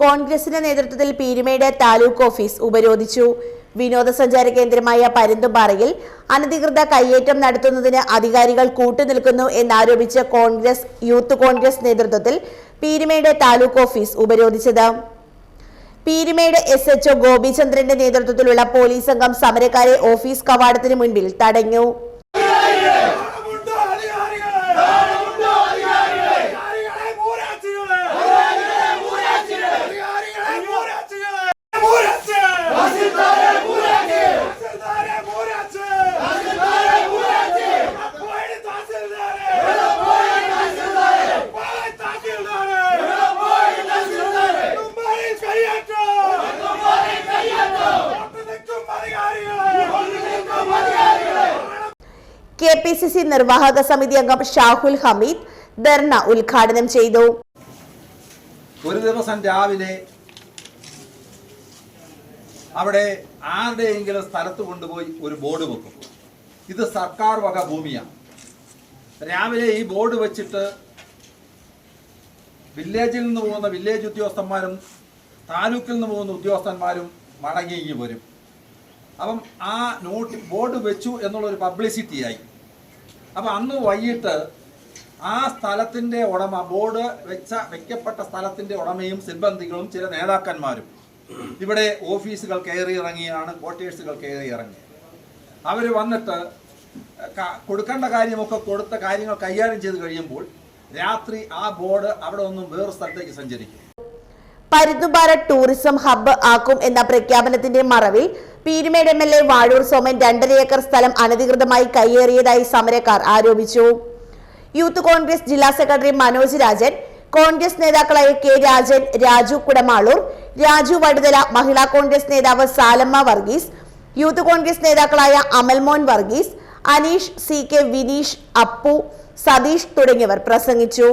കോൺഗ്രസിന്റെ നേതൃത്വത്തിൽ പീരുമേട് താലൂക്ക് ഓഫീസ് ഉപരോധിച്ചു. വിനോദസഞ്ചാര കേന്ദ്രമായ പരുന്തുംപാറയിൽ അനധികൃത കയ്യേറ്റം നടത്തുന്നതിന് അധികാരികൾ കൂട്ടുനിൽക്കുന്നു എന്നാരോപിച്ച് കോൺഗ്രസ് യൂത്ത് കോൺഗ്രസ് നേതൃത്വത്തിൽ പീരുമേട് താലൂക്ക് ഓഫീസ് ഉപരോധിച്ചത്. പീരുമേട് എസ് എച്ച്ഒ ഗോപിചന്ദ്രന്റെ നേതൃത്വത്തിലുള്ള പോലീസ് സംഘം സമരക്കാരെ ഓഫീസ് കവാടത്തിന് മുൻപിൽ തടഞ്ഞു. കെ പി സി സി നിർവാഹക സമിതി അംഗം ഷാഹുൽ ഹമീദ് ധർണ ഉദ്ഘാടനം ചെയ്തു. ഒരു ദിവസം രാവിലെ അവിടെ ആരുടെയെങ്കിലും സ്ഥലത്ത് കൊണ്ടുപോയി ഒരു ബോർഡ് വെക്കും. ഇത് സർക്കാർ വക ഭൂമിയാണ്. രാവിലെ ഈ ബോർഡ് വെച്ചിട്ട് വില്ലേജിൽ നിന്ന് പോകുന്ന വില്ലേജ് ഉദ്യോഗസ്ഥന്മാരും താലൂക്കിൽ നിന്ന് പോകുന്ന ഉദ്യോഗസ്ഥന്മാരും മടങ്ങി വരും. അപ്പം ആ നോട്ട് ബോർഡ് വെച്ചു എന്നുള്ളൊരു പബ്ലിസിറ്റിയായി. അപ്പം അന്ന് വൈകിട്ട് ആ സ്ഥലത്തിന്റെ ഉടമ ബോർഡ് വെച്ച വെക്കപ്പെട്ട സ്ഥലത്തിന്റെ ഉടമയും സിബന്ധികളും ചില നേതാക്കന്മാരും. ഇവിടെ ഓഫീസുകൾ കയറി ഇറങ്ങിയാണ് ക്വാർട്ടേഴ്സുകൾ കയറി ഇറങ്ങി. അവർ വന്നിട്ട് കൊടുക്കേണ്ട കാര്യമൊക്കെ കൊടുത്ത കാര്യങ്ങൾ കൈകാര്യം ചെയ്ത് കഴിയുമ്പോൾ രാത്രി ആ ബോർഡ് അവിടെ ഒന്നും വേറൊരു സ്ഥലത്തേക്ക് സഞ്ചരിക്കും. പരുന്തുംപാറ ടൂറിസം ഹബ്ബ് ആക്കും എന്ന പ്രഖ്യാപനത്തിന്റെ മറവിൽ Peermade M L A Vazhoor Soman രണ്ടര ഏക്കർ സ്ഥലം അനധികൃതമായി കയ്യേറിയതായി സമരക്കാർ ആരോപിച്ചു. യൂത്ത് കോൺഗ്രസ് ജില്ലാ സെക്രട്ടറി മനോജ് രാജൻ കോൺഗ്രസ് നേതാക്കളായ കെ രാജൻ രാജു കുടമാളൂർ രാജു വടുതല മഹിളാ കോൺഗ്രസ് നേതാവ് സാലമ്മ വർഗീസ് യൂത്ത് കോൺഗ്രസ് നേതാക്കളായ അമൽമോൻ വർഗീസ് അനീഷ് സി കെ വിനീഷ് അപ്പു സതീഷ് തുടങ്ങിയവർ പ്രസംഗിച്ചു.